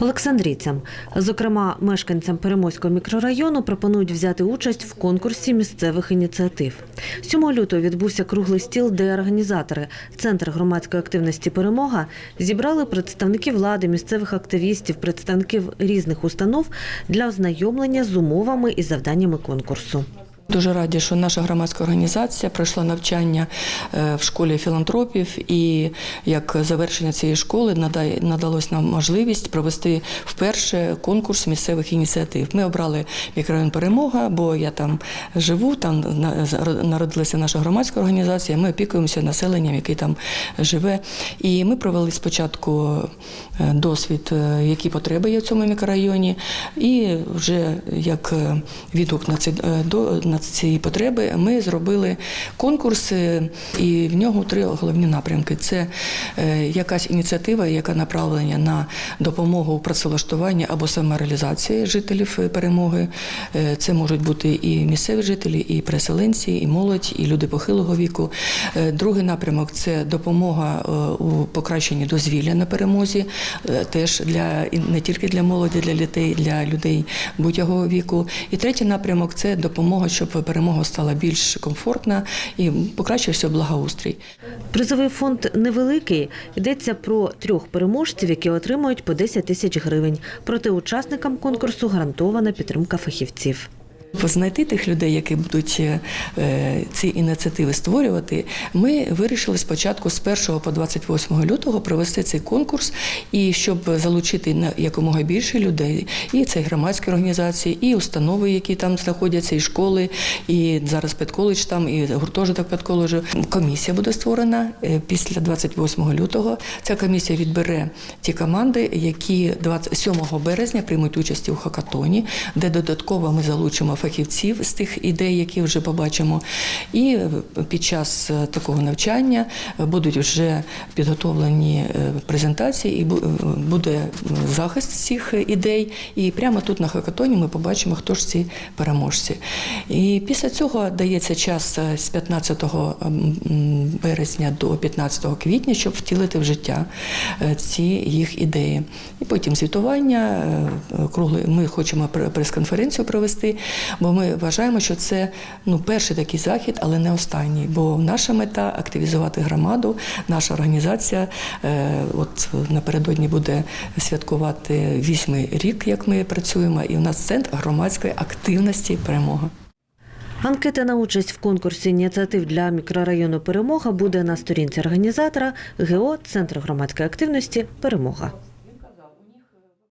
Олександрійцям, зокрема мешканцям Перемойського мікрорайону, пропонують взяти участь в конкурсі місцевих ініціатив. 7 лютого відбувся круглий стіл, де організатори Центр громадської активності Перемога зібрали представників влади, місцевих активістів, представників різних установ для ознайомлення з умовами і завданнями конкурсу. Дуже раді, що наша громадська організація пройшла навчання е, в школі філантропів, і як завершення цієї школи надалось нам можливість провести вперше конкурс місцевих ініціатив. Ми обрали мікрорайон Перемога, бо я там живу, там народилася наша громадська організація. Ми опікуємося населенням, яке там живе. І ми провели спочатку е, досвід, е, які потреби є в цьому мікрорайоні, і вже як відгук на е, до на ці потреби ми зробили конкурс, і в нього три головні напрямки: це е, якась ініціатива, яка направлена на допомогу у працевлаштуванні або самореалізації жителів е, перемоги. Е, Це можуть бути і місцеві жителі, і переселенці, і молодь, і люди похилого віку. Другий напрямок це допомога у покращенні дозвілля на перемозі, теж для не тільки для молоді, для дітей, для людей будь-якого віку. І третій напрямок це допомога, щоб перемога стала більш комфортна і покращився благоустрій. Призовий фонд невеликий. Йдеться про трьох переможців, які отримують по 10 тисяч гривень. Проте учасникам конкурсу гарантована підтримка фахівців. Знайти тих людей, які будуть е, ці ініціативи створювати, ми вирішили спочатку з 1 по 28 лютого провести цей конкурс, і щоб залучити якомога більше людей, і це громадські організації, і установи, які там знаходяться, і школи, і зараз педколедж там, і гуртожиток педколеджу. Комісія буде створена е, після 28 лютого. Ця комісія відбере ті команди, які 27 березня приймуть участь у хакатоні, де додатково ми залучимо фахівців з тих ідей, які вже побачимо. І під час е, такого навчання будуть вже підготовлені е, презентації, і е, буде захист цих ідей. І прямо тут на хакатоні ми побачимо, хто ж ці переможці. І після цього дається час з 15 березня до 15 квітня, щоб втілити в життя ці їх ідеї. І потім звітування, круглий. Ми хочемо прес-конференцію провести, бо ми вважаємо, що це ну, перший такий захід, але не останній. Бо наша мета активізувати громаду. Наша організація е, от напередодні буде святкувати вісьмий рік, як ми працюємо, і у нас центр громадської активності перемога. Анкета на участь в конкурсі ініціатив для мікрорайону Перемога буде на сторінці організатора ГО Центр громадської активності Перемога.